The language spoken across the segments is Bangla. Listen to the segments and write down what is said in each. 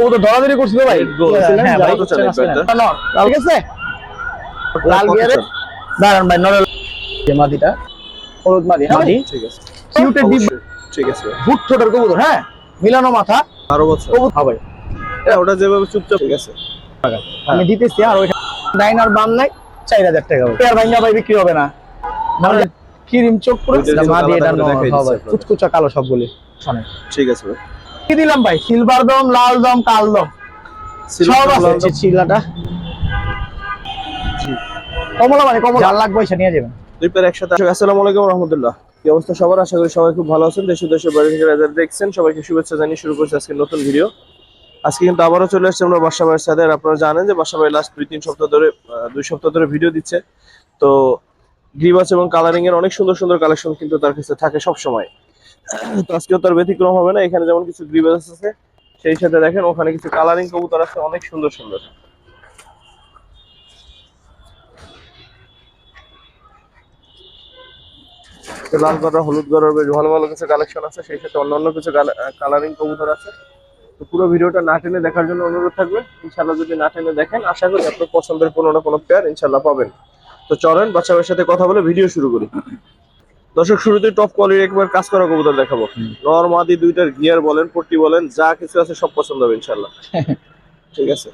ও তো ধরাধরি করছিল ভাই। Gold. হ্যাঁ ভাই ঠিক আছে লাল গিয়ারে? দাঁড়ান ভাই নরল যে মাদিটা। হলুদ মাদি হ্যাঁ ঠিক আছে। কিউটের ডিপ ঠিক আছে। বুট ছোটের কবুতর হ্যাঁ? মিলানো মাথা। বারো বছর। হ্যাঁ ভাই। হ্যাঁ, ওটা যেভাবে চুপচাপ ঠিক আছে। আমি দিতেছি আর ওইখানে ডাইন আর বাম নাই চার হাজার টাকা হবে। পেয়ার ভাঙ্গা ভাই বিক্রি হবে না। মানে কিরিম চোখ চোখ মাদি এটা হবে কুচকুচা কালো সবগুলি। শোনেন ঠিক আছে ভাই। কি দিলাম ভাই? সিলভার দম লাল দম কাল দম। সব আছে। চিলাটা কমলা মানে কমলা। যার লাগবে সে নিয়ে যাবেন। দুই পেয়ার একসাথে আসসালামু আলাইকুম রহমতুল্লাহ। কি অবস্থা সবার? আশা করি সবাই খুব ভালো আছেন। দেশে দেশের বাইরে থেকে যারা দেখছেন। সবাইকে শুভেচ্ছা জানিয়ে শুরু করছি আজকে নতুন ভিডিও। আজকে কিন্তু আবারও চলে আসছে আমরা বাসা ভাইয়ের সাথে। আর আপনারা জানেন যে বাসা ভাই লাস্ট দুই তিন সপ্তাহ ধরে দুই সপ্তাহ ধরে ভিডিও দিচ্ছে। তো গ্রিবাস এবং কালারিং এর অনেক সুন্দর সুন্দর কালেকশন কিন্তু তার কাছে থাকে সব সময় তো আজকেও তার ব্যতিক্রম হবে না, এখানে যেমন কিছু গ্রিবাস আছে, সেই সাথে দেখেন ওখানে কিছু কালারিং কবুতর আছে, অনেক সুন্দর সুন্দর। লাল গড়া হলুদ গড়ার বেশ ভালো ভালো কিছু কালেকশন আছে, সেই সাথে অন্যান্য কিছু কালারিং কবুতর আছে। তো পুরো ভিডিওটা না টেনে দেখার জন্য অনুরোধ থাকবে ইনশাল্লাহ যদি না টেনে দেখেন, আশা করি আপনার পছন্দের কোনো না কোনো পেয়ার ইনশাল্লাহ পাবেন। তো চলেন, বাচ্চাদের সাথে কথা বলে ভিডিও শুরু করি। দর্শক শুরুতে টপ কোয়ালিটির একবার কাজ করা কবুতর দেখাবো। নর মাদি দুইটার গিয়ার বলেন পট্টি বলেন যা কিছু আছে সব পছন্দ হবে ইনশাল্লাহ ঠিক আছে?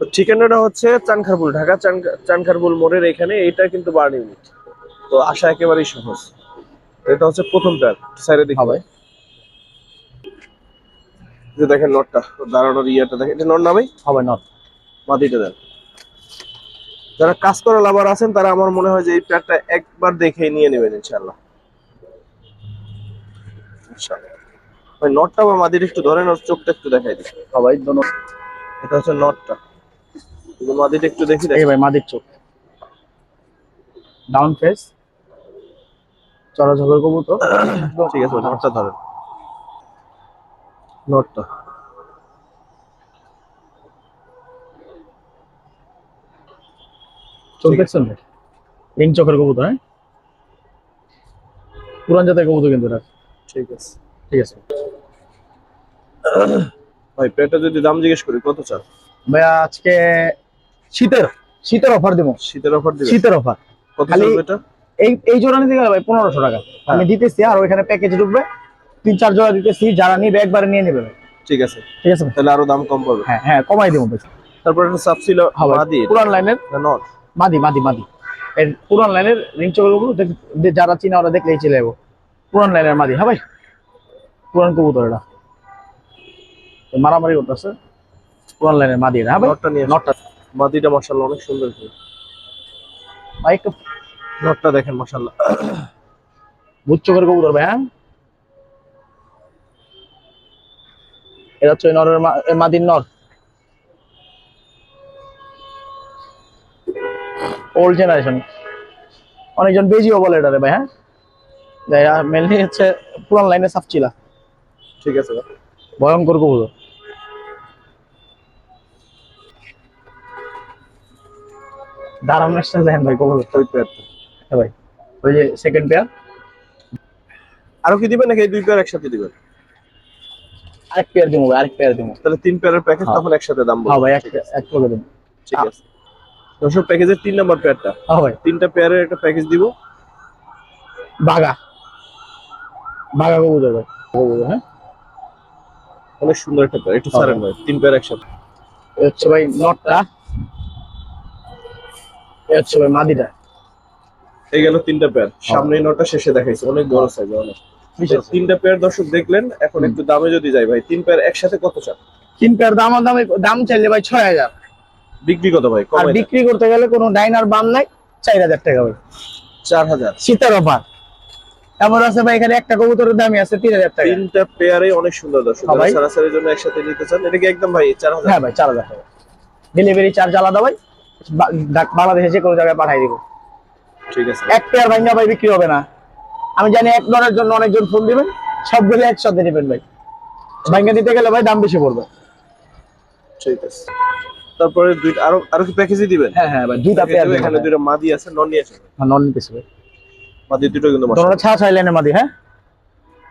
তো ঠিকানাটা হচ্ছে চানখারপুল ঢাকা চান- চানখারপুল মোড়ের এখানে এইটা কিন্তু বার্ন ইউনিট তো আসা একেবারেই সহজ। এটা হচ্ছে প্রথম প্যার সাইডে দেখি। হবে। যে দেখেন নটটা দাঁড়ানোর ইয়েটা দেখেন এটা নট নামেই হবে নট মাদিটা দেন। যারা কাজ করা লাভার আছেন তারা আমার মনে হয় যে এই প্যাডটা একবার দেখে নিয়ে নেবেন ইনশাল্লাহ ইনশাআল্লাহ। ওই নটটা বা মাদির একটু ধরেন ওর চোখটা একটু দেখাই দিই। হবে দোনো এটা হচ্ছে নটটা মাদিটা একটু দেখি এই ভাই মাদির চোখ। ডাউন ফেস চড়াচড় কবুতর। ঠিক আছে নটটা ধরেন। নটটা চোখ দেখছেন ভাই চোখের কবুতর হ্যাঁ? পুরান জাতের কবুতর কিন্তু এটা। ঠিক আছে। ঠিক আছে। ভাই প্যাডটা যদি দাম জিজ্ঞেস করি কত চান? ভাইয়া আজকে শীতের শীতের অফার দেবো। শীতের অফার দিবেন? শীতের অফার কত চলবে এটা? এই এই জোড়া নিতে গেলে ভাই পনেরোশো টাকা। আমি দিতেছি আর ওইখানে প্যাকেজ ঢুকবে। তিন চার জোড়া দিতেছি যারা নিবে একবারে নিয়ে নেবে ঠিক আছে। ঠিক আছে তাহলে আরও দাম কম পাবে। হ্যাঁ হ্যাঁ কমাই দেবো ভাই। তারপর একটা সাব ছিল হবে। মাদি পুরান লাইনের। না নট? মাদি মাদি মাদি। এর পুরান লাইনের রিং কবুতর যারা চিনা ওরা দেখলেই চলে যাব। পুরান লাইনের মাদি হ্যাঁ ভাই? পুরান কবুতর এটা। মারামারি করতেছে। পুরান লাইনের মাদি এটা হ্যাঁ ভাই? নটটা নিয়ে নটটা। মাদিটা মাশাআল্লাহ অনেক সুন্দর ভাই একটু নটটা দেখেন মাশাআল্লাহ। ভূত চোখের কবুতর ভাই হ্যাঁ? এটা হচ্ছে নরের মাদির নর। ওল্ড জেনারেশন অনেকজন বেজিও বলে এটা রে ভাই হ্যাঁ? মেনলি হচ্ছে পুরান লাইনে সাফচিলা ঠিক আছে। ভয়ঙ্কর কবুতর। দাঁড়ান নেশন দেখেন ভাই কবুতর। ওই পেয়ারটা হ্যাঁ ভাই। ওই যে সেকেন্ড পেয়ার আরও কি দিবেন নাকি এই দুই পেয়ার একসাথে দিবেন? আরেক পেয়ার দিব ভাই আরেক পেয়ার দিব তাহলে তিন পেয়ারের প্যাকেজ। তখন একসাথে দাম হ্যাঁ ভাই এক এক করে দিন ঠিক আছে। দর্শক প্যাকেজের তিন নাম্বার পেয়ারটা হ্যাঁ ভাই। তিনটা পেয়ারের একটা প্যাকেজ দিব। বাগা বাগা কবুতর ভাই। কবুতর হ্যাঁ? অনেক সুন্দর একটা পেয়ার একটু সারেন ভাই। তিন পেয়ার একসাথে। হচ্ছে ভাই নটটা। হচ্ছে ভাই মাদিটা। এই গেল তিনটা পেয়ার সামনে নটা শেষে দেখাইছে অনেক বড় সাইজ অনেক। তিনটা পেয়ার দর্শক দেখলেন এখন একটু দামে যদি যাই ভাই তিন পেয়ার একসাথে কত চান? তিন পেয়ার দাম দামে দাম চাইলে ভাই ছয় হাজার। বিক্রি কত ভাই? আর বিক্রি করতে গেলে কোনো ডাইনার বাম নাই চার হাজার টাকা ভাই। চার হাজার। শীতের অফার। এমন আছে ভাই এখানে একটা কবুতরের দামই আছে তিন হাজার টাকা। তিনটা পেয়ারে অনেক সুন্দর দর্শক হ্যাঁ ভাই। সারাসারির জন্য একসাথে নিতে চান এটা কি একদম ভাই চার হাজার? হ্যাঁ ভাই চার হাজার টাকা। ডেলিভারি চার্জ আলাদা ভাই বাংলাদেশে যে কোনো জায়গায় পাঠাই দিব। ঠিক আছে। এক পেয়ার ভাঙ্গা ভাই বিক্রি হবে না। আমি জানি এক ডলারের জন্য অনেকজন ফোন দিবেন সবগুলো একসাথে নেবেন ভাই। ভাঙ্গা দিতে গেলে ভাই দাম বেশি পড়বে। ঠিক আছে। তারপরে দুইটা আরও আরও কি প্যাকেজই দিবেন? হ্যাঁ হ্যাঁ ভাই দুইটা পেয়ার এখানে দুইটা মাদি আছে নন নিয়ে আসেন। নন নিতেছি ভাই মাদি দুটো কিন্তু মাশাআল্লাহ। তোমরা ছাড়া ছাড় লাইনের মাদি হ্যাঁ?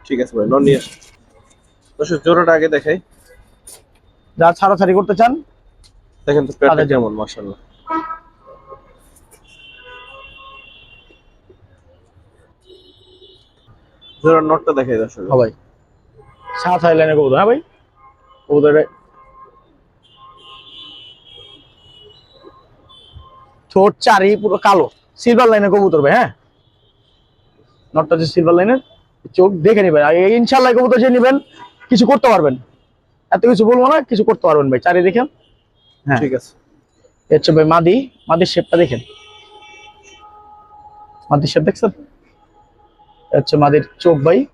ঠিক আছে ভাই নন আসেন। দর্শক জোড়াটা আগে দেখাই। যারা ছাড়াছাড়ি করতে চান দেখেন তো পেটটা। কেমন মাশাআল্লাহ। জোড়ার নটটা দেখাই দর্শক হ্যাঁ ভাই সাত হাই লাইনে কবুতর হ্যাঁ ভাই? কবুতরে ঠোঁট চারি পুরো কালো। সিলভার লাইনের কবুতর ভাই হ্যাঁ? নটটা যে সিলভার লাইনের চোখ দেখে নিবেন। ইনশাল্লাহ কবুতর যে নেবেন কিছু করতে পারবেন। এত কিছু বলব না কিছু করতে পারবেন ভাই। চারি দেখেন। হ্যাঁ। ঠিক আছে। হচ্ছে ভাই মাদি। মাদির শেপটা দেখেন। মাদির শেপ দেখছেন? হচ্ছে মাদির চোখ ভাই।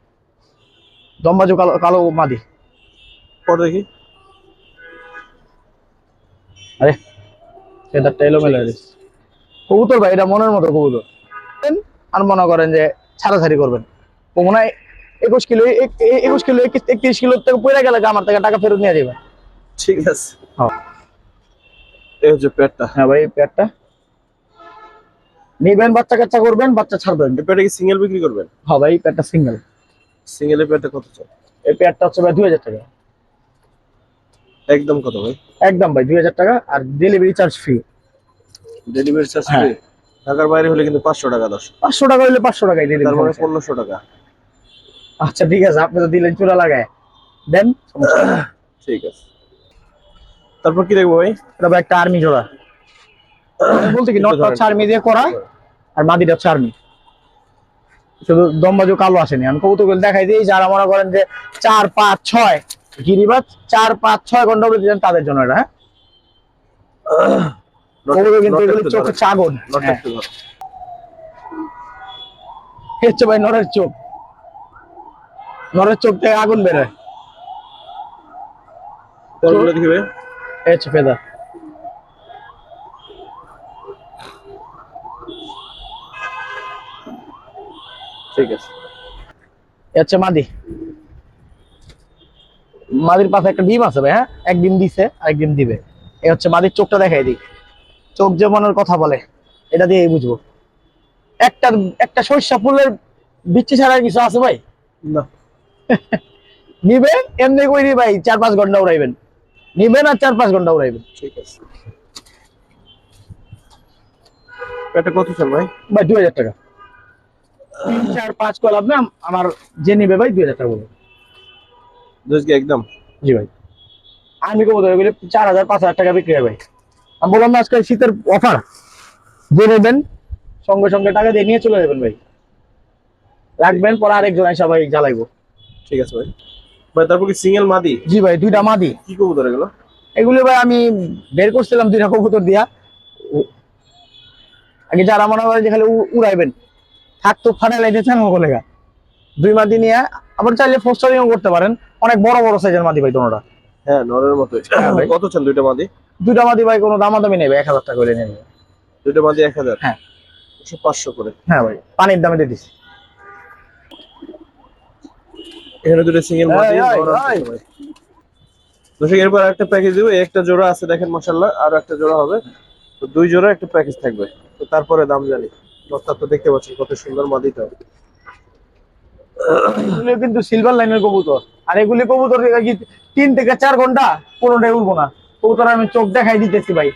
দম্বাজু কালো কালো মাদি। পর দেখি। আরে ফেদারটা এলোমেলো হয়ে। কবুতর ভাই এটা মনের মতো কবুতর। আর মনে করেন যে ছাড়াছাড়ি করবেন। ও মনে হয় একুশ কিলো এক- একুশ কিলো একত্রিশ কিলো থেকে পড়ে গেলে আমার থেকে টাকা ফেরত নিয়ে যাবে ঠিক আছে। হ্যাঁ। এই হচ্ছে পেটটা। হ্যাঁ ভাই পেয়ারটা নিবেন বাচ্চা কাচ্চা করবেন বাচ্চা ছাড়বেন। এই কি সিঙ্গেল বিক্রি করবেন? হ্যাঁ ভাই পেয়ারটা সিঙ্গেল সিঙ্গেলের পেটটা কত চাই? এই পেয়ারটা হচ্ছে ভাই দুই হাজার টাকা। একদম কত ভাই? একদম ভাই দুই হাজার টাকা আর delivery charge free delivery charge. Free ঢাকার বাইরে হলে কিন্তু পাঁচশো টাকা দশ। পাঁচশো টাকা হলে পাঁচশো টাকাই দিয়ে তার দিবেন মানে পনেরোশো টাকা। আচ্ছা ঠিক আছে আপনি তো দিলেন চূড়া লাগায়। দেন। ঠিক আছে। তারপর কি দেখব ভাই? এটা ভাই একটা আর্মি জোড়া। বলতে কি নটটা হচ্ছে আর্মি দিয়ে করা আর মাদিটা হচ্ছে আর্মি। শুধু দম্বাজু কালো আসেনি। আমি কৌতুক দেখাই দিই যারা মনে করেন যে চার পাঁচ ছয় গিরিবাজ চার পাঁচ ছয় ঘণ্টা উড়ে দিলেন তাদের জন্য এটা হ্যাঁ? কৌতুক কিন্তু এগুলো চোখে চাগন। হ্যাঁ। হচ্ছে ভাই নরের চোখ। নরের চোখ থেকে আগুন বেরোয়। ফেদা। ঠিক আছে। হচ্ছে মাদি। মাদির পাশে একটা ডিম আছে ভাই হ্যাঁ? এক ডিম দিছে আর এক ডিম দিবে। এ হচ্ছে মাদির চোখটা দেখাই দিই। চোখ যে মনের কথা বলে এটা দিয়েই বুঝব। একটা একটা সর্ষা ফুলের বিচ্ছি ছাড়া কিছু আছে ভাই? না। নিবেন এমনি করি ভাই চার পাঁচ ঘণ্টা উড়াইবেন। নিবেন আর চার পাঁচ ঘণ্টা উড়াইবেন। ঠিক আছে। কত ভাই? ভাই দুই হাজার টাকা। তিন চার পাঁচ আমার যে নিবে ভাই দুই হাজার টাকা একদম? জি ভাই। আমি কবো চার হাজার পাঁচ হাজার টাকা বিক্রি হয় ভাই। আমি বললাম না আজকে শীতের অফার যে নেবেন সঙ্গে সঙ্গে টাকা দিয়ে নিয়ে চলে যাবেন ভাই। রাখবেন পরে আরেকজন এসে ভাই জ্বালাইবো। ঠিক আছে ভাই। ভাই তারপর কি সিঙ্গেল মাদি? জি ভাই দুইটা মাদি। কি কবুতর এগুলো? এগুলো ভাই আমি বের করছিলাম দুইটা কবুতর দিয়া। আগে যারা মনে করে যেখানে উ- উড়াইবেন থাকতো ফাটা লাইটেছেন লেগা দুই মাদি নিয়ে আবার চাইলে ফোস্টারিংও করতে পারেন। অনেক বড় বড় সাইজের মাদি ভাই তোমরা। হ্যাঁ নরের মতো হ্যাঁ। কত চান দুইটা মাদি? দুইটা মাদি ভাই কোনো দামাদামি নেবে এক হাজার টাকা করে নেবে। দুইটা মাদি এক হাজার? হ্যাঁ। একশো পাঁচশো করে। হ্যাঁ ভাই পানির দামে দিয়ে দিছি। এখানে দুটো সিঙ্গেল মাদি। দুটো। দর্শক এরপর একটা প্যাকেজ দিব। একটা জোড়া আছে দেখেন মাসাল্লাহ আর একটা জোড়া হবে। তো দুই জোড়া একটা প্যাকেজ থাকবে। তো তারপরে দাম জানি। তো দেখতে পাচ্ছেন কত সুন্দর মাদিটা এগুলো কিন্তু সিলভার লাইনের কবুতর। আর এগুলি কবুতর তিন থেকে চার ঘণ্টা কোনোটাই উঠবো না। কবুতর আমি চোখ দেখাই দিতেছি ভাই।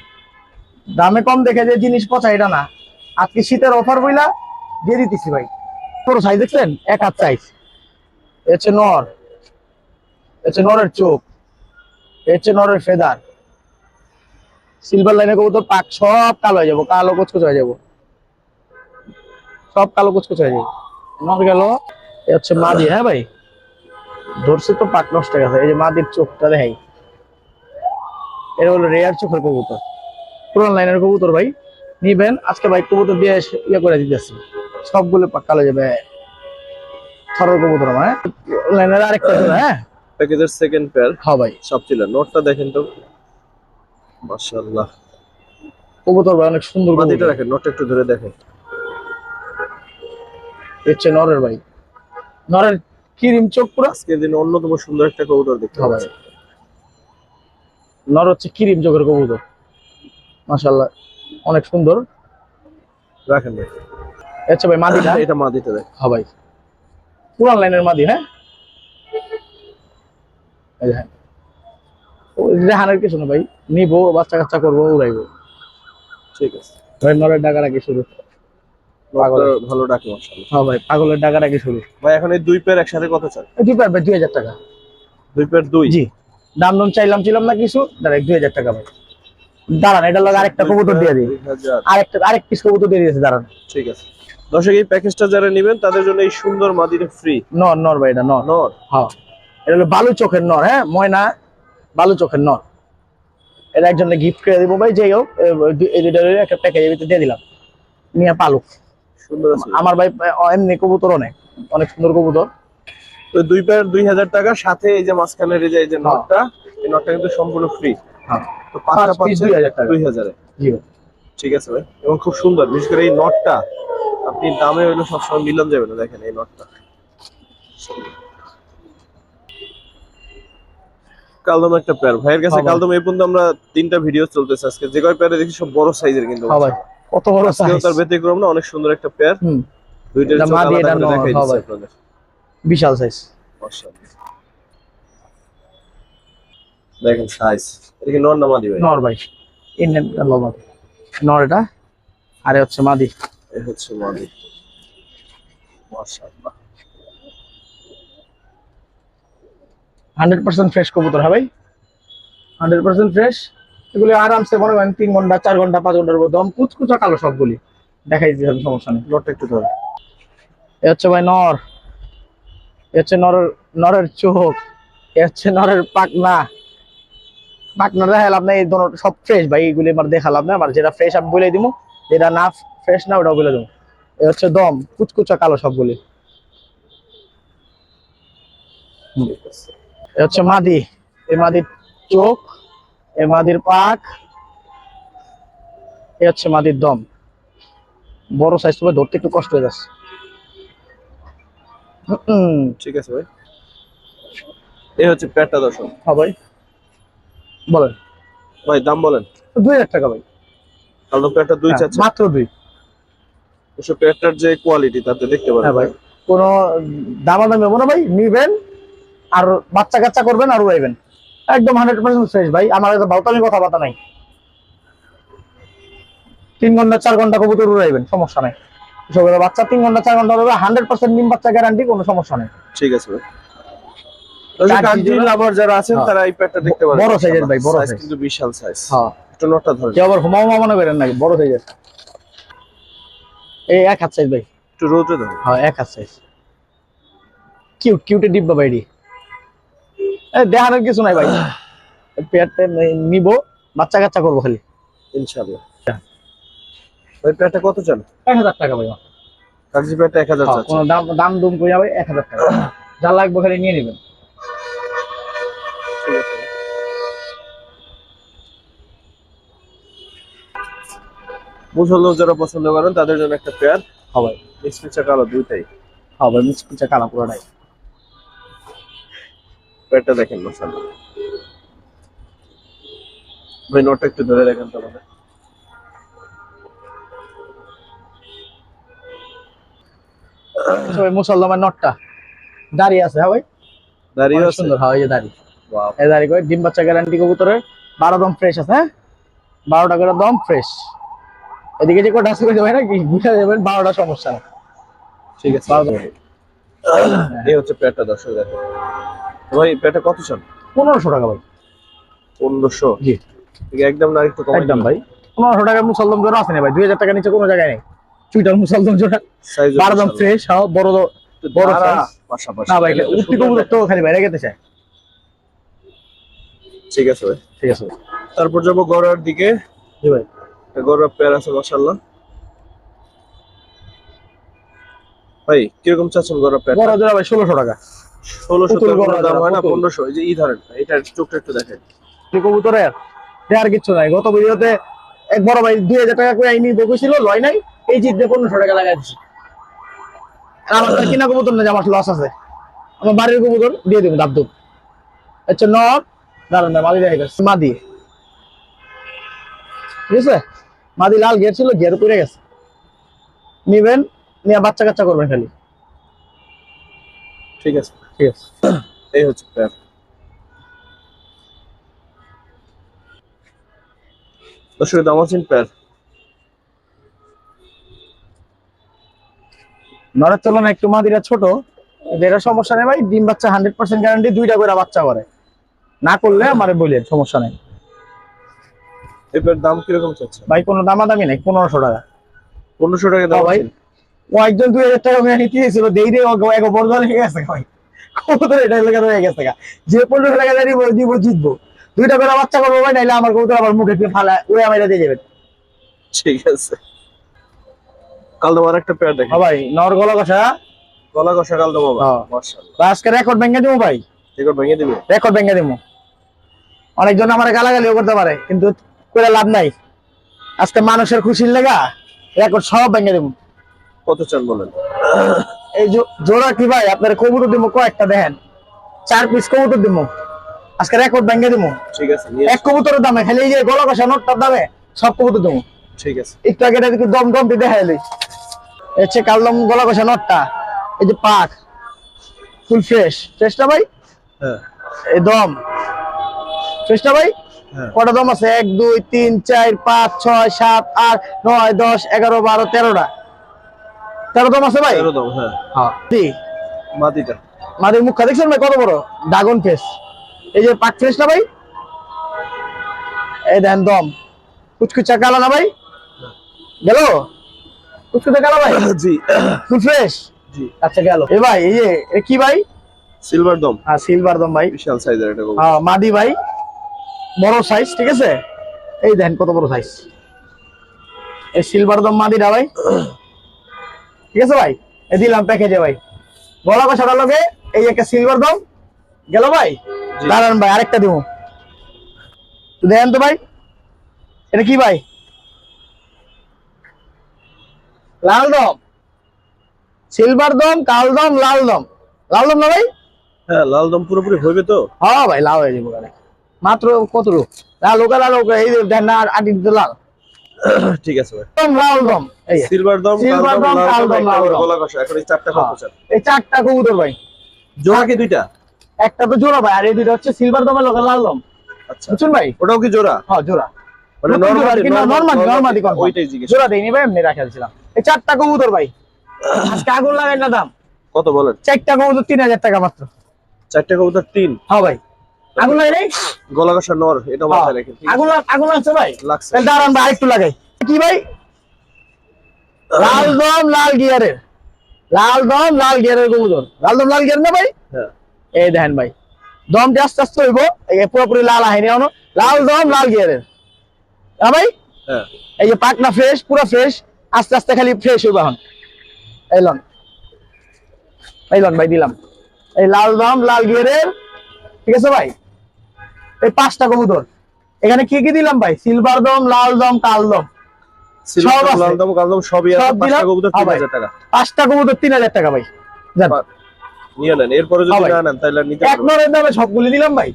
দামে কম দেখে যে জিনিস পচা এটা না। আজকে শীতের অফার বইলা দিয়ে দিতেছি ভাই। তোর সাইজ দেখছেন? এক হাত সাইজ হচ্ছে নর। হচ্ছে নরের চোখ। এ হচ্ছে নরের ফেদার। সিলভার লাইনের কবুতর পাক সব কালো হয়ে যাব, কালো কুচকুচ হয়ে যাব। সব কালো কুচকুচ হয়ে যাবে। নর গেল। এ হচ্ছে মাদি হ্যাঁ ভাই? ধরছে তো পাক নষ্ট হয়ে গেছে। এই যে মাদির চোখটা দেখাই। এটা হলো রেয়ার চোখের কবুতর। পুরান লাইনের কবুতর ভাই। নিবেন আজকে ভাই কবুতর দিয়ে ইয়ে করে দিতেছি। সবগুলো পাক কালো যাবে। থরের কবুতর হ্যাঁ? লাইনের আরেকটা হ্যাঁ? প্যাকেজের সেকেন্ড পেয়ার হ্যাঁ ভাই। সব ছিল। নোটটা দেখেন তো। মাশাআল্লাহ। কবুতর ভাই অনেক সুন্দর কবুতর। রাখেন নোটটা একটু ধরে দেখেন। এ হচ্ছে নরের ভাই। নরের কিরিম চোখ পুরো? আজকে দিনে অন্যতম সুন্দর একটা কবুতর দেখতে হ্যাঁ ভাই। পাচ্ছি। নর হচ্ছে কিরিম চোখের কবুতর। মাশাল্লাহ অনেক সুন্দর। রাখেন ভাই। এ হচ্ছে ভাই মাদিটা এটা মাদিটা দেখ। হ্যাঁ ভাই। পুরান লাইনের মাদি হ্যাঁ? এই হ্যাঁ। রেহানের কিছু না ভাই। নিবো বাচ্চা কাচ্চা করব উড়াইবো। ঠিক আছে। ভাই নরের ডাকা ডাকি শুরু। ভালো ডাকে হ্যাঁ ভাই পাগলের ডাকা ডাকি শুরু। ভাই এখন এই দুই পেয়ার একসাথে কত চান এই দুই পারবে দুই হাজার টাকা। দুই পেয়ার দুই? জি। দাম দাম চাইলাম ছিলাম না কিছু। ডাইরেক্ট দুই হাজার টাকা ভাই। দাঁড়ান এটা লাগে আরেকটা কবুতর দিয়ে দিই। আরেকটা আরেক পিস কবুতর দিয়ে দিয়েছে দাঁড়ান। ঠিক আছে। দর্শক এই প্যাকেজটা যারা নেবেন তাদের জন্য এই সুন্দর মাদিরে ফ্রি নর নর ভাই এটা নর। নর? হ্যাঁ। এটা হলো বালু চোখের নর হ্যাঁ? ময়না বালু চোখের নর। এটা একজনে গিফট করে দিব ভাই যাই হোক একটা প্যাকেজের ভিতরে দিয়ে দিলাম। নিয়ে পালুক। সুন্দর আমার ভাই এমনি কবুতর অনেক অনেক সুন্দর কবুতর। তো দুই পেয়ার দুই হাজার টাকা সাথে এই যে মাঝখানের এই যে নটটা এই নটটা কিন্তু সম্পূর্ণ ফ্রি হ্যাঁ। তো পাঁচটা পাঁচ 2000 টাকা। দুই হাজারে। ঠিক আছে ভাই। এবং খুব সুন্দর বিশেষ করে এই নটটা আপনি দামে হইল সবসময় মিলন যাবে না দেখেন এই নটটা কালদম একটা পেয়ার ভাইয়ের কাছে হ্যাঁ কালদম এই পর্যন্ত আমরা তিনটা ভিডিও চলতেছে আজকে। যে কয় পেয়ারে দেখি সব বড় সাইজের কিন্তু হ্যাঁ ভাই। কত বড় size। তার ব্যতিক্রম না অনেক সুন্দর একটা পেয়ার নর, দেখাই হ্যাঁ দিচ্ছি আপনাদের। বিশাল সাইজ দেখেন সাইজ এটা কি নর না মাদি ভাই? নর ভাই। ইন্ডিয়ান লবা নর এটা? আরে হচ্ছে মাদি। এই হচ্ছে মাদি। মাশাআল্লাহ। হান্ড্রেড পার্সেন্ট ফ্রেশ কবুতর হ্যাঁ ভাই? Hundred percent fresh. এগুলি আরামসে মনে করেন তিন ঘণ্টা চার ঘণ্টা পাঁচ ঘণ্টার উপর দম কুচকুচা কালো সবগুলি। দেখাই দিতে হবে সমস্যা নেই। নটটা একটু ধরো। এ হচ্ছে ভাই নর। এ হচ্ছে নরের নরের চোখ, এ হচ্ছে নরের পাকনা পাকনা দেখালাম না, এই সব ফ্রেশ ভাই এইগুলি আমার দেখালাম না আমার যেটা ফ্রেশ আমি বলে দিব যেটা না ফ্রেশ না ওটাও বলে দেবো এ হচ্ছে দম, কুচকুচা কালো সবগুলি। এ হচ্ছে মাদি এই মাদির চোখ, এ মাদির পাক এ হচ্ছে মাদির দম। বড় সাইজ তবে ধরতে একটু কষ্ট হয়ে যাচ্ছে। ঠিক আছে ভাই। এই হচ্ছে প্যাটটা দর্শক। হ্যাঁ ভাই। বলেন। ভাই দাম বলেন। দুই হাজার টাকা ভাই। কালো প্যাটটা দুই হ্যাঁ, চাচ্ছে মাত্র দুই। অবশ্য প্যাটটার যে কোয়ালিটি তাতে দেখতে হ্যাঁ পারেন ভাই। কোনো দামাদামি হব না ভাই। নিবেন। আর বাচ্চা কাচ্চা করবেন আর উড়াইবেন। একদম হান্ড্রেড পার্সেন্ট ফ্রেশ ভাই। আমার এত বাউতামি কথাবার্তা নাই। তিন ঘণ্টা চার ঘণ্টা কবুতর উড়াইবেন। সমস্যা নাই। বাচ্চা তিন ঘণ্টা চার ঘণ্টা উড়াবে হান্ড্রেড পার্সেন্ট নিম বাচ্চা গ্যারান্টি কোনো সমস্যা নেই। ঠিক আছে লাভার যারা আছেন হ্যাঁ। তারা এই প্যাটটা দেখতে পারেন বড় size ভাই, বড় Size size। কিন্তু বিশাল সাইজ হ্যাঁ। একটু নটটা ধরেন। কেউ আবার হুমা হুমা মনে করেন নাকি? বড় সাইজের এই এক হাত সাইজ ভাই। একটু রোদে ধরেন। হ্যাঁ এক হাত সাইজ কিউট কিউটের ডিব্বা বাইডি দেখানোর কিছু নাই ভাই। পেয়ারটা নিব বাচ্চা কাচ্চা করব খালি। ইনশাআল্লাহ। ওই প্যাটটা কত চান? এক হাজার টাকা ভাই। কাগজি প্যাটটা এক হাজার হ্যাঁ, কোনো দাম দাম দুম করে যাবে? এক হাজার টাকা। যা লাগবে খালি নিয়ে নেবেন। মুসলমান যারা পছন্দ করেন তাদের জন্য একটা পেয়ার হবে মিক্সপিচা কালো দুইটাই। হবে মিক্স পিচা কালা পুরোটাই। পেয়ারটা দেখেন মশালা ভাই নোটটা একটু ধরে রাখেন তো আমাদের সবাই মুসলমানের নটটা। দাঁড়িয়ে আছে হ্যাঁ ভাই? দাঁড়িয়ে সুন্দর হয় এই যে দাঁড়ি. এই দাঁড়ি করে ডিম বাচ্চা গ্যারান্টি কবুতরের। বারো দম ফ্রেশ আছে হ্যাঁ? বারোটা করে দম ফ্রেশ এদিকে যে কোটা আছে ভাই নাকি? বুঝা যাবেন বারোটা সমস্যা না। ঠিক আছে। বারো দম। এই হচ্ছে পেয়ারটা দর্শক দেখেন ভাই পেয়ারটা কত চান পনেরোশো টাকা ভাই। পনেরোশো? জি। একদম না একটু কম একদম ভাই। পনেরোশো টাকা মুসলদম জোড়া আছে না ভাই? দুই হাজার টাকা নিচে কোনো জায়গায় নেই। চুইটার মুসলদম জোড়া। বারো দম ফ্রেশ হ্যাঁ বড় বড় না ভাই উঠতি কবুতর তো খালি বাইরে চায়। ঠিক আছে ভাই। ঠিক আছে। তারপর যাব গড়ার দিকে। জি ভাই। পেয়ার আছে ভাই কীরকম চাচ্ছেন পেয়ার জোড়া ভাই ষোলোশো টাকা। ষোলোশো গড়া দাম হয় না। পনেরোশো। এই যে ই ধরেন এটা চোখটা একটু দেখেন। কবুতরের দেওয়ার কিচ্ছু নাই। গত ভিডিওতে এক বড় ভাই দুই হাজার টাকা করে আইনি বকেছিল লয় নাই। এই জিত দিয়ে পনেরোশো টাকা লাগাই দিচ্ছি আর আমার কিনা কবুতর না যে আমার লস আছে। আমার বাড়ির কবুতর দিয়ে দেবো দাবদুব আচ্ছা নট দাঁড়ান না মাদি গেছে মাদি। ঠিক আছে মাদি লাল ঘের ছিল, ঘের পড়ে গেছে। নিবেন, নিয়ে বাচ্চা কাচ্চা করবেন খালি। ঠিক আছে ঠিক আছে। এই হচ্ছে পেয়ার দর্শক দাম আছেন প্যার নরের তুলনায় একটু মাদিরা ছোট এটা সমস্যা নেই ভাই। ডিম বাচ্চা হান্ড্রেড পার্সেন্ট গ্যারান্টি দুইটা করে বাচ্চা করে। না করলে আমারে বললেন সমস্যা নেই। প্যার দাম কীরকম ভাই কোনো দামাদামি নেই পনেরোশো টাকা। পনেরোশো টাকা দাম হ্যাঁ ভাই। একজন দুই হাজার টাকা নিতে গেছিল দেই রে এক বড় লেগে গেছে ভাই। কবুতর এটা লেগে রয়ে গেছে যে পনেরোশো টাকা দিব দিব জিতবো। দুইটা করে বাচ্চা করব ভাই নাইলে আমার কবুতর আবার মুখে ফালা ওই আমার দিয়ে যাবেন ঠিক আছে। কাল তোমার একটা পেয়ার দেখেন ভাই নর গলা কষা। গলা কষা হ্যাঁ। আজকে রেকর্ড ভেঙে দিব ভাই। টিকট ভেঙে দিবে? রেকর্ড ভেঙে দিব অনেকজন আমার গালাগালিও করতে পারে কিন্তু করে লাভ নাই। আজকে মানুষের খুশির লেগা রেকর্ড সব ভেঙে দিব কত চান বলেন? এই জোড়া কি ভাই? আপনার কবুতর দিব কয়েকটা দেখেন। চার পিস কবুতর দিব আজকে রেকর্ড ভেঙে দিব ঠিক আছে এক কবুতরের দামে খালি এই যে গলা কষা নোটটার দামে সব কবুতর দেবো ঠিক আছে। একটু আগে দম দম দিয়ে দেখা এলি হচ্ছে কালদম গলা কষা নোটটা। এই যে পাক। Full fresh. ফ্রেশটা ভাই? হ্যাঁ। এই দম। ফ্রেশটা ভাই? হ্যাঁ। কটা দম আছে? এক দুই তিন চার পাঁচ ছয় সাত আট নয় দশ এগারো বারো তেরোটা। তেরো দম আছে ভাই? তেরো দাম হ্যাঁ। মাটিটা। মাদের মুখটা দেখছেন ভাই কত বড়? ড্রাগন ফেস এই যে পাক না ভাই? এই দেন দম। কুচকুচা কালা না ভাই? গেল? কুচকুচা কালা ভাই? জি। Full fresh? জি। আচ্ছা গেল। এ ভাই এই যে এ কি ভাই? সিলভার দম। হ্যাঁ সিলভার দম ভাই। বিশাল সাইজের এটা। হ্যাঁ মাদি ভাই। বড় সাইজ ঠিক আছে? এই দেখেন কত বড় সাইজ এই সিলভার দম মাদিটা ভাই। ঠিক আছে ভাই? এ দিলাম প্যাকেজে ভাই। গলা কষাটা লগে এই একটা সিলভার দম। গেল ভাই? দাঁড়ান ভাই আরেকটা দিব দেখেন তো ভাই। এটা কি ভাই? লাল দম। সিলভার দম কাল দম লাল দম। লাল দম না ভাই? হ্যাঁ লাল দম পুরোপুরি হইবে তো। হ্যাঁ ভাই লাল হয়ে যাব গাড়ি মাত্র কত লোক লাল লোকা লাল লোকা এই দেন না আটি লাল। ঠিক আছে ভাই। দম লাল দম এই সিলভার দম কাল দম কাল দম লাল দম। গলা কষা? এখন এই চারটা হ্যাঁ। এই চারটা কবুতর ভাই। জোড়া কি দুইটা? একটা তো জোড়া ভাই আর এই দুইটা হচ্ছে সিলভার দমের লোকা লাল দম। আচ্ছা। বুঝছেন ভাই? ওটাও কি জোড়া? হ্যাঁ জোড়া। মানে নরমালি আর কি না, normally, normally confirm। ওইটাই জিজ্ঞেস জোড়া দেয়নি ভাই এমনি রাখা ছিলাম এই চারটা কবুতর ভাই। আজকে আগুন লাগাই না দাম? কত বলেন? চারটা কবুতর তিন হাজার টাকা মাত্র। চারটে কবুতর তিন? হ্যাঁ ভাই। আগুন লাগাই নাই? নর এটা মাথায় রেখে আগুন আগুন লাগছে ভাই? লাগছে। দাঁড়ান ভাই একটু লাগাই। কি ভাই? লাল দম লাল গিয়ারের। লাল দম লাল গিয়ারের কবুতর। লাল দম লাল গিয়ার না ভাই? হ্যাঁ। এই দেখেন ভাই। দমটা আস্তে আস্তে হইব। পুরোপুরি লাল আহেনি এখনও। লাল দম লাল গিয়ারের। হ্যাঁ ভাই? হ্যাঁ। এই যে পাকনা ফ্রেশ পুরো ফ্রেশ আস্তে আস্তে খালি ফ্রেশ হইব এখন। এইলন এইলন ভাই দিলাম। এই লাল দম লাল গিয়ারের। ঠিক আছে ভাই? এই পাঁচটা কবুতর। এখানে কি কি দিলাম ভাই? সিলভার দম লাল দম কাল দম। সব দম, আছে। লাল দম কাল দম সবই পাঁচটা কবুতর হ্যাঁ টাকা। পাঁচটা কবুতর টাকা ভাই। জান নিয়ে নেন। এরপরে হ্যাঁ যদি না নেন তাহলে নিতে এক দামে সবগুলি দিলাম ভাই।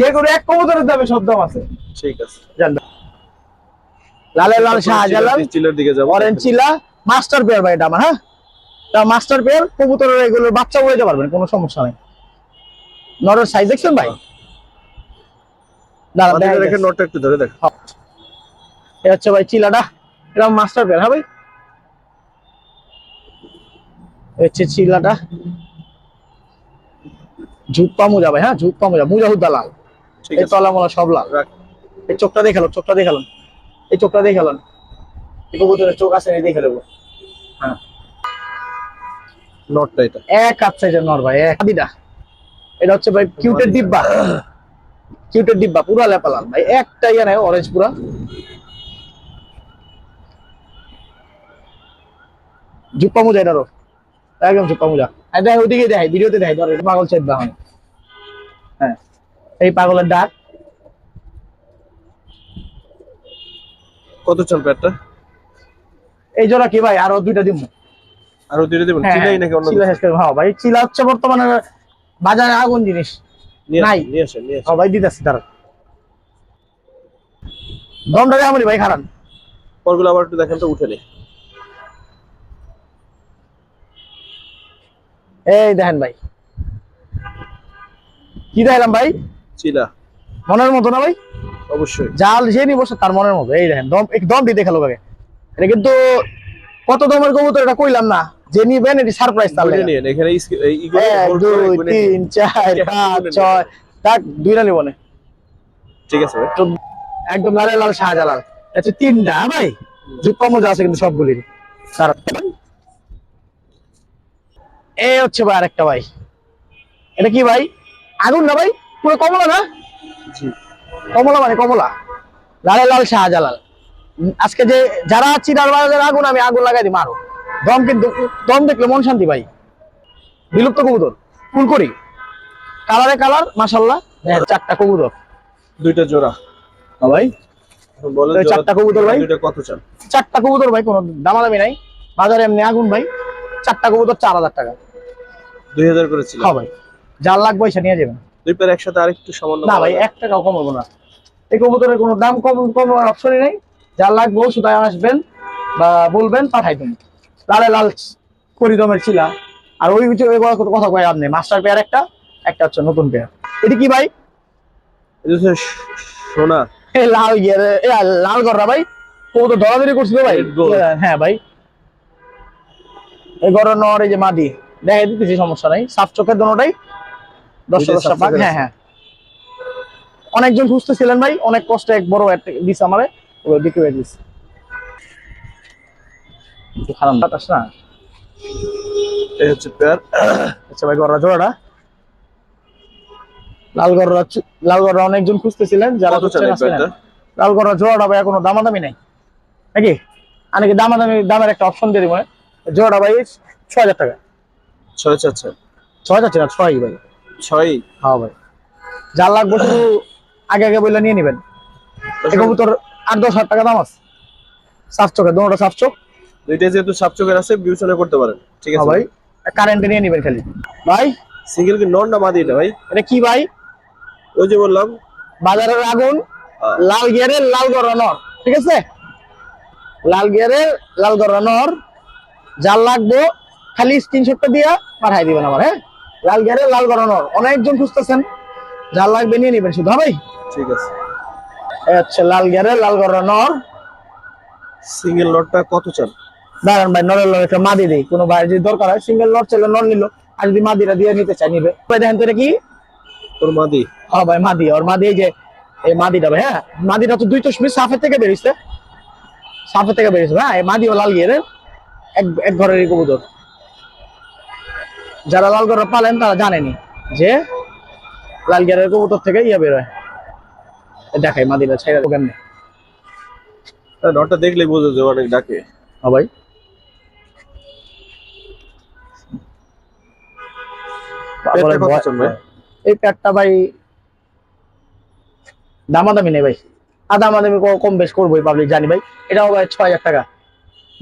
যে করে এক কবুতরের দামে সব দাম আছে। ঠিক আছে। জান লালের লাল শাহজালাল চিলের- দিকে যাব। অরেঞ্জ চিলা মাস্টার পেয়ার ভাই এটা আমার হ্যাঁ? তা মাস্টার পেয়ার কবুতরের এগুলো বাচ্চা উড়াইতে পারবেন কোনো সমস্যা নেই। নরের সাইজ দেখছেন ভাই? দাঁড়ান মাথায় দেখা রেখে যাচ্ছে। নোটটা একটু ধরে দেখ এ হচ্ছে ভাই চিলাটা এটা মাস্টার পেয়ার হ্যাঁ ভাই? হচ্ছে চিলাটা। মোজা ভাই হ্যাঁ? মোজা লাল এই তলা মোলা সব লাল। এই চোখটা দেখাল চোখটা দেখালেন এই চোখটা দেখালেন এই কবুতরের চোখ আছে এই দেখে হ্যাঁ। নোটটা এটা। এক হাত সাইজের নর ভাই এক দিটা এটা হচ্ছে ভাই কিউটের ডিব্বা। কিউটের ডিব্বা পুরা লেপালাল ভাই। একটা ইয়ে নাই অরেঞ্জ পুরা। জুপ্পা মুজা এটারও একদম জুপ্পা মুজা। দেখ ওইদিকে দেখাই ভিডিওতে দেখাই ধর এটা পাগল বাহন। হ্যাঁ। এই পাগলের ডাক। কত চান প্যাটটা এই জোড়া কি ভাই? আরও দুইটা দিব আরও দুইটা দেবেন? হ্যাঁ, চিলাই নাকি অন্য চিলা শেষ করে হ্যাঁ ভাই চিলা হচ্ছে বর্তমানে বাজারে আগুন জিনিস। নাই। নিয়ে আসেন নিয়ে আসেন। হ্যাঁ ভাই দিতেছি তার দমটা দেখামনি ভাই খারান পরগুলো আবার একটু দেখেন তো উঠে নেই। এই দেখেন ভাই। কি দেখালাম ভাই? চিলা। মনের মতো না ভাই? অবশ্যই। জাল যে নিব তার মনের মতো। এই দেখেন দম এক দম দিয়ে দেখাল আগে। এটা কিন্তু কত দমের কবুতর এটা কইলাম না। যে নিবেন এটি সারপ্রাইজ। নিন এখানে দুই তিন চার পাঁচ ছয় তাক দুইটা নিব না। ঠিক আছে একদম লাল লাল শাহজালাল। আচ্ছা তিনটা হ্যাঁ ভাই? জুপ্পা মজা আছে কিন্তু সবগুলির। সারা এ হচ্ছে ভাই আরেকটা ভাই। এটা কি ভাই? আগুন না ভাই? পুরো কমলা না? জি। কমলা মানে কমলা। লালে লাল শাহজালাল। আজকে যে যারা চিনার বাজারের আগুন আমি আগুন লাগাই দিই মারো। দম কিন্তু দম দেখলে মন শান্তি ভাই। বিলুপ্ত কবুতর ফুল করি কালারে কালার মাসাল্লাহ চারটা কবুতর। দুইটা জোড়া। হ্যাঁ ভাই। চারটা কবুতর ভাই? কত চান? চারটা কবুতর ভাই কোনো দামাদামি নাই। বাজারে এমনি আগুন ভাই। চারটা কবুতর চার হাজার টাকা। দুই হাজার করে ছিল। হ্যাঁ ভাই। যার লাগবে সে নিয়ে যাবেন দুই পেয়ার একসাথে আরেকটু সামান্য না ভাই এক টাকাও কমাবো না। এই কবুতরের কোনো দাম কম কমার অপশনই নেই। যার লাগবে শুধু আসবেন বা বলবেন পাঠাই দেবেন লালে লাল করিদমের ছিলা আর ওই কথা কয় আপনি মাস্টার পেয়ার একটা একটা হচ্ছে নতুন পেয়ার। এটি কি ভাই? হচ্ছে সোনা। লাল গিয়ে লাল গররা ভাই। কবুতর ধরাধরি করছিল ভাই। হ্যাঁ ভাই। এই গরর নর এই যে মাদি। দেখাই দিতেছি সমস্যা নাই। সাফ চোখের দোনোটাই। দশটা দশটা পাক হ্যাঁ হ্যাঁ। অনেকজন খুঁজতেছিলেন ভাই অনেক কষ্টে এক বড় একটা দিস আমারে ওগুলো বিক্রি হয়ে দিস একটু খারাপ বাতাস না? এই হচ্ছে পেয়ার। আচ্ছা ভাই গররা জোড়াটা? লাল গররা লাল গররা অনেকজন খুঁজতেছিলেন যারা লাল গররা জোড়াটা ভাই কোনো দামাদামি নাই। নাকি? আমি কি দামাদামি দামের একটা অপশন দিয়ে দিব জোড়াটা ভাই ছ হাজার টাকা। ছয় চাচ্ছেন ছ হাজার টাকা ছয় ভাই। ছয়? হ্যাঁ ভাই। যার লাগবে শুধু আগে আগে বললে নিয়ে নেবেন। এই কবুতর আট দশ হাজার টাকা দাম আছে। সাফ চোখে দুটো সাফ চোখ। দুইটা যেহেতু সাপ চোখের আছে বিবেচনা করতে পারেন। ঠিক হ্যাঁ আছে ভাই। কারেন্টে নিয়ে নেবেন খালি। ভাই? সিঙ্গেল কি নন না মাদি এটা ভাই? এটা কি ভাই? ওই যে বললাম। বাজারের আগুন লাল গিয়ারের লাল গররা ঠিক আছে? লাল গিয়ারের লাল গররা নর। যার লাগবে খালি স্ক্রিনশটটা দিয়া পাঠাই দিবেন আমার হ্যাঁ? লাল গিয়ারের লাল গররা নর অনেকজন খুঁজতেছেন যার লাগবে নিয়ে নেবেন শুধু হ্যাঁ ভাই? ঠিক আছে। হচ্ছে লাল গিয়ারের লাল গররা নর সিঙ্গেল নটটা কত চান? দাঁড়ান ভাই নরের লড় একটা মাদি দিই। কোনো ভাই যদি দরকার হয় সিঙ্গেল নট চাইলে নর নিল। আর যদি মাদিরা দিয়ে নিতে চাই নিবে। ভাই দেখেন তো এটা কি? তোর মাদি। হ্যাঁ ভাই মাদি। ওর মাদি এই যে এই মাদিটা ভাই হ্যাঁ? মাদিটা তো দুই চশমি সাফের থেকে বেরিয়েছে। সাফের থেকে বেরিয়েছে ভাই এই মাদি ও লাল গিয়ে এক এক ঘরের কবুতর। যারা লাল পালেন তারা জানেনি যে লাল গিয়ারের কবুতর থেকে ইয়ে বেরোয় দেখাই মাদিটা ছেড়ে কেমনে? নটটা দেখলেই বোঝা যায় অনেক ডাকে। হ্যাঁ ভাই। এই প্যাকটা ভাই দামাদামি নেই ভাই। আর দামাদামি ক- কম বেশ করবোই পাবলিক জানি ভাই। এটাও ভাই ছয় হাজার টাকা।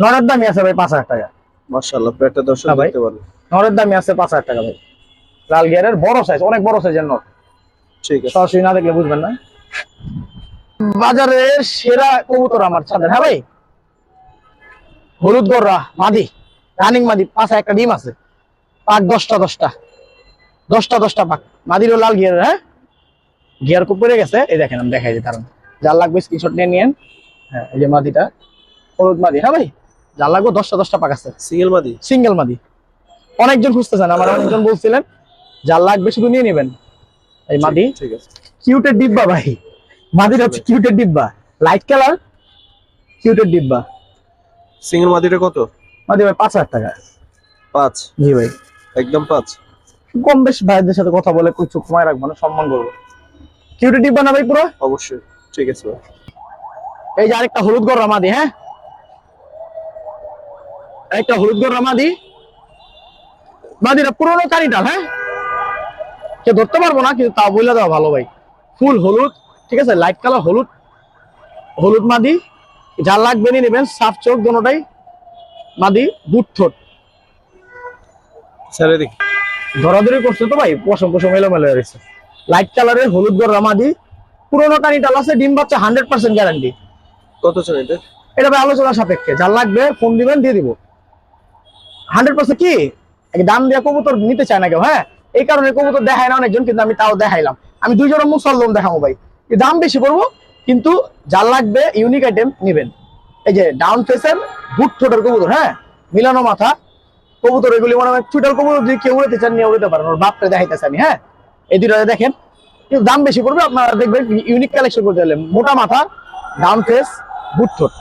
নরের দামি আছে ভাই পাঁচ হাজার টাকা। মাশাআল্লাহ পেয়ারটা দর্শক হ্যাঁ ভাই। দেখতে পারেন নরের দামই আছে পাঁচ হাজার টাকা ভাই। লাল গিয়ারের বড় সাইজ অনেক বড় সাইজের নট ঠিক আছে। সরাসরি না দেখলে বুঝবেন না। বাজারের সেরা কবুতর আমার ছাদের হ্যাঁ ভাই? হলুদ গররা মাদি রানিং মাদি পাশে একটা ডিম আছে। পাক দশটা দশটা। দশটা দশটা পাক। মাদিরও লাল গিয়ার হ্যাঁ? গিয়ার খুব পড়ে গেছে। এই দেখেন আমি দেখাই দিই কারণ যার লাগবে স্ক্রিনশট নিয়ে নিয়েন। হ্যাঁ এই যে মাদিটা হলুদ মাদি। হ্যাঁ ভাই? যার লাগবে দশটা দশটা পাক আছে। সিঙ্গেল মাদি? সিঙ্গেল মাদি। অনেকজন খুঁজতেছেন আমার অনেকজন বলছিলেন যার লাগবে শুধু নিয়ে নেবেন। এই মাদি ঠিক- আছে। কিউটের ডিব্বা ভাই। মাদির হচ্ছে কিউটের ডিব্বা। লাইট কালার কিউটের ডিব্বা। সিঙ্গেল মাদিটা কত? মাদি ভাই পাঁচ হাজার টাকা। পাঁচ। জি ভাই। একদম পাঁচ। কম বেশ ভাইদের সাথে কথা বলে কিছু কমায় রাখব না সম্মান করব। কিউটের ডিব্বা না ভাই পুরো? অবশ্যই ঠিক আছে ভাই। এই যে আরেকটা হলুদ গররা মাদি হ্যাঁ? একটা হলুদ গররা মাদি। মাদিটা পুরোনো কারিটাল হ্যাঁ? কে ধরতে পারব না কিন্তু তাও বলে দেওয়া ভালো ভাই। ফুল হলুদ ঠিক আছে? লাইট কালার হলুদ। হলুদ মাদি যার লাগবে নিয়ে নেবেন সাফ চোখ দোনোটাই। মাদি দুধ ঠোঁট। ধরাধরি করছে তো ভাই পশম পশম এলোমেলো হয়ে গেছে। লাইট কালারের হলুদ গররা মাদি পুরোনো কানিটাল আছে ডিম বাচ্চা হান্ড্রেড পার্সেন্ট গ্যারান্টি কত চান এটা এটা ভাই আলোচনা সাপেক্ষে যার লাগবে ফোন দিবেন দিয়ে দিব। হান্ড্রেড পার্সেন্ট কি? দাম দিয়ে কবুতর নিতে চায় না কেউ হ্যাঁ? এই কারণে কবুতর দেখায় না অনেকজন, কিন্তু আমি তাও দেখাইলাম। আমি দুই জোড়া মুসল্লম দেখাবো ভাই। দাম বেশি করব, কিন্তু যার লাগবে ইউনিক আইটেম নেবেন। এই যে ডাউন ফেসের বুট ঠোঁটের কবুতর হ্যাঁ? মিলানো মাথা। কবুতর এগুলি মনে হয় চুটার কবুতর যদি কেউ উড়াতে চান, নিয়ে উড়াতে পারেন, ওর বাপটা দেখাইতেছে আমি হ্যাঁ? এই দুটো দেখেন। কিন্তু দাম বেশি পড়বে আপনারা দেখবেন ইউনিক কালেকশন করতে গেলে। মোটা মাথা ডাউন ফেস বুট ঠোঁট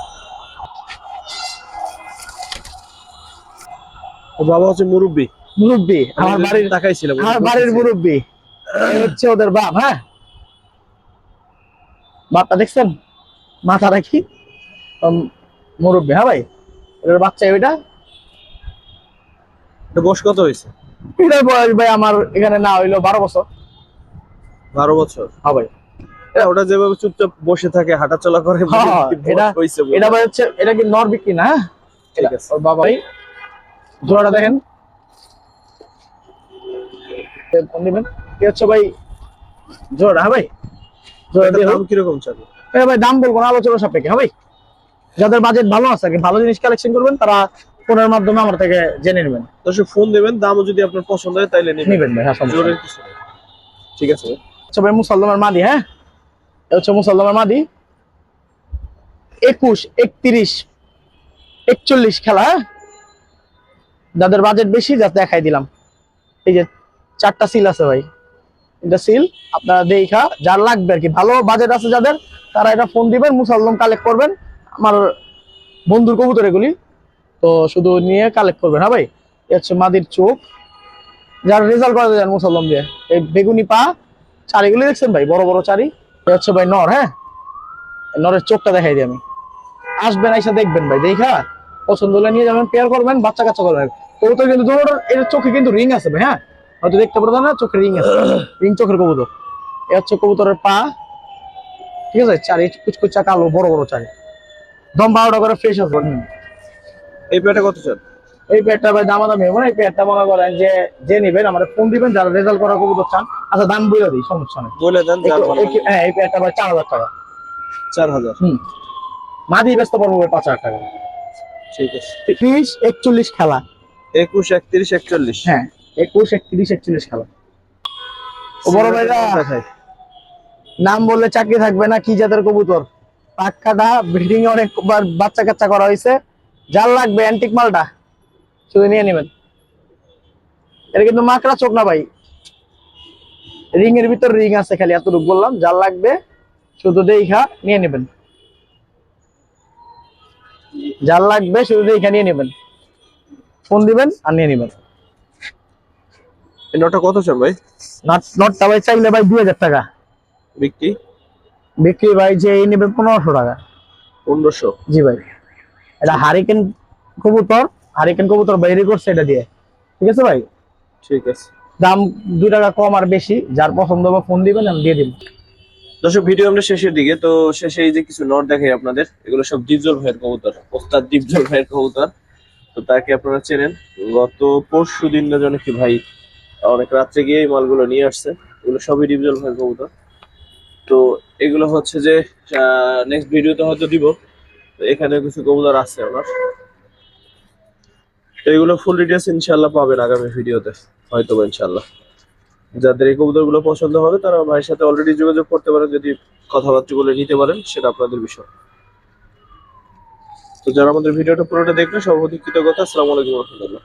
বাবা হচ্ছে মুরব্বী। মুরব্বী আমার বাড়ির তাকাইছিলাম আমার বাড়ির মুরব্বী। হচ্ছে ওদের বাপ হ্যাঁ? বাপটা দেখছেন? মাথা রাখি। মুরব্বী হ্যাঁ ভাই? এটার বাচ্চা ওইটা? এটা বয়স কত হয়েছে? এটার বয়স ভাই আমার এখানে না হইল বারো বছর। বারো বছর? হ্যাঁ ভাই। হ্যাঁ, ওটা যেভাবে চুপচাপ বসে থাকে হাঁটাচলা করে হ্যাঁ, এটা- এটা ভাই হচ্ছে এটা কি নর বিক্রি না হ্যাঁ? ঠিক আছে। বাবা ভাই জোড়াটা দেখেন। কি হচ্ছে ভাই জোড়া হ্যাঁ ভাই। দাম কীরকম চালু এ ভাই দাম বলব না আলোচনা সাপেক্ষে হ্যাঁ ভাই? যাদের বাজেট ভালো আছে আর ভালো জিনিস কালেকশন করবেন তারা ফোনের মাধ্যমে আমার থেকে জেনে নেবেন। ফোন দেবেন দামও যদি আপনার পছন্দ হয় নেবেন। নেবেন ভাই হ্যাঁ জোরের কিছু ঠিক আছে। আচ্ছা ভাই মুসলমানের মাদি হ্যাঁ? হচ্ছে মুসলমানের মাদি। একুশ একত্রিশ একচল্লিশ খেলা হ্যাঁ? যাদের বাজেট বেশি যা দেখাই দিলাম। এই যে চারটা সিল আছে ভাই। এটা সিল আপনারা দেখা যার লাগবে আর কি। ভালো বাজেট আছে যাদের, তারা এটা ফোন দিবেন মুসলমান কালেক্ট করবেন। আমার বন্ধুর কবুতর এগুলি। তো শুধু নিয়ে কালেক্ট করবেন হ্যাঁ ভাই? এ হচ্ছে মাদির চোখ। যার রেজাল্ট করা যান মুসলমান দিয়ে। এই বেগুনি পা চারিগুলি দেখছেন ভাই? বড় বড় চারি এ হচ্ছে ভাই নর হ্যাঁ? নরের চোখটা দেখাই দিই আমি। আসবেন এসে দেখবেন ভাই, দেখা। পছন্দ হলে নিয়ে যাবেন পেয়ার করবেন বাচ্চা কাচ্চা করবেন। কবুতর কিন্তু দুটোর এর চোখে কিন্তু রিং আছে ভাই হ্যাঁ? হয়তো দেখতে পারবেন না চোখে রিং আছে। রিং চোখের কবুতর। এ হচ্ছে কবুতরের পা ঠিক আছে? চারি কুচকুচা কালো বড় বড় চারি। দম বারোটা করে ফ্রেশ আছে। এই পেটা কত চাল এই পেয়ারটা ভাই দামাদামি হবে না এই পেয়ারটা মনে করেন যে যে নিবেন আমার ফোন দিবেন যারা রেজাল্ট করা কবুতর চান আচ্ছা দাম বলে দিই সমস্যা নেই। বলে দেন হ্যাঁ এই পেয়ারটা ভাই চার হাজার টাকা। চার হাজার। হুম। মাদি ব্যস্ত পড়ব পাঁচ হাজার টাকা। ঠিক আছে। ত্রিশ একচল্লিশ খেলা। একুশ একত্রিশ একচল্লিশ। হ্যাঁ একুশ একত্রিশ একচল্লিশ খেলা। ও বড় ভাইরা নাম বললে চাকরি থাকবে না কি জাতের কবুতর? পাক্কাটা ব্রিডিং এ অনেকবার বাচ্চা কাচ্চা করা হয়েছে। যার লাগবে অ্যান্টিক মালটা। শুধু নিয়ে নেবেন। এটা কিন্তু মাকড়া চোখ না ভাই। রিং এর ভিতর রিং আছে খালি এতটুকু বললাম। যার লাগবে শুধু দেখা নিয়ে নেবেন। যার লাগবে শুধু দেখা নিয়ে নেবেন। ফোন দিবেন আর নিয়ে নেবেন। এই নটা কত চাল ভাই? নট নটটা ভাই চাইলে ভাই দুই হাজার টাকা। বিক্রি? বিক্রি ভাই যে এই নেবে পনেরোশো টাকা। পনেরোশো? জি ভাই। এটা হারিকেন কবুতর হারিকেন কবুতর বাইরে করছে এটা দিয়ে। ঠিক আছে ভাই? ঠিক আছে। দাম দুই টাকা কম আর বেশি যার পছন্দ হবে ফোন দিবেন আমি দিয়ে দিব। দর্শক ভিডিও আমরা শেষের দিকে, তো শেষে এই যে কিছু নট দেখাই আপনাদের, এগুলো সব ডিপজল ভাইয়ের কবুতর, ওস্তাদ ডিপজল ভাইয়ের কবুতর। তো তাকে আপনারা চেনেন। গত পরশু দিন না কি ভাই, অনেক রাত্রে গিয়ে এই মালগুলো নিয়ে আসছে। এগুলো সবই ডিপজল ভাইয়ের কবুতর। তো এগুলো হচ্ছে যে নেক্সট ভিডিওতে হয়তো দিব। তো এখানে কিছু কবুতর আছে আমার। তো এগুলো ফুল ডিটেলস ইনশাল্লাহ পাবেন আগামী ভিডিওতে হয়তো ইনশাল্লাহ যাদের এই কবুতরগুলো পছন্দ হবে, তারা ভাইয়ের সাথে অলরেডি যোগাযোগ করতে পারেন, যদি কথাবার্তা বলে নিতে পারেন, সেটা আপনাদের বিষয়। তো যারা আমাদের ভিডিওটা পুরোটা দেখবেন সর্বাধিক কৃতজ্ঞতা, আসসালামু আলাইকুম রহমতুল্লাহ।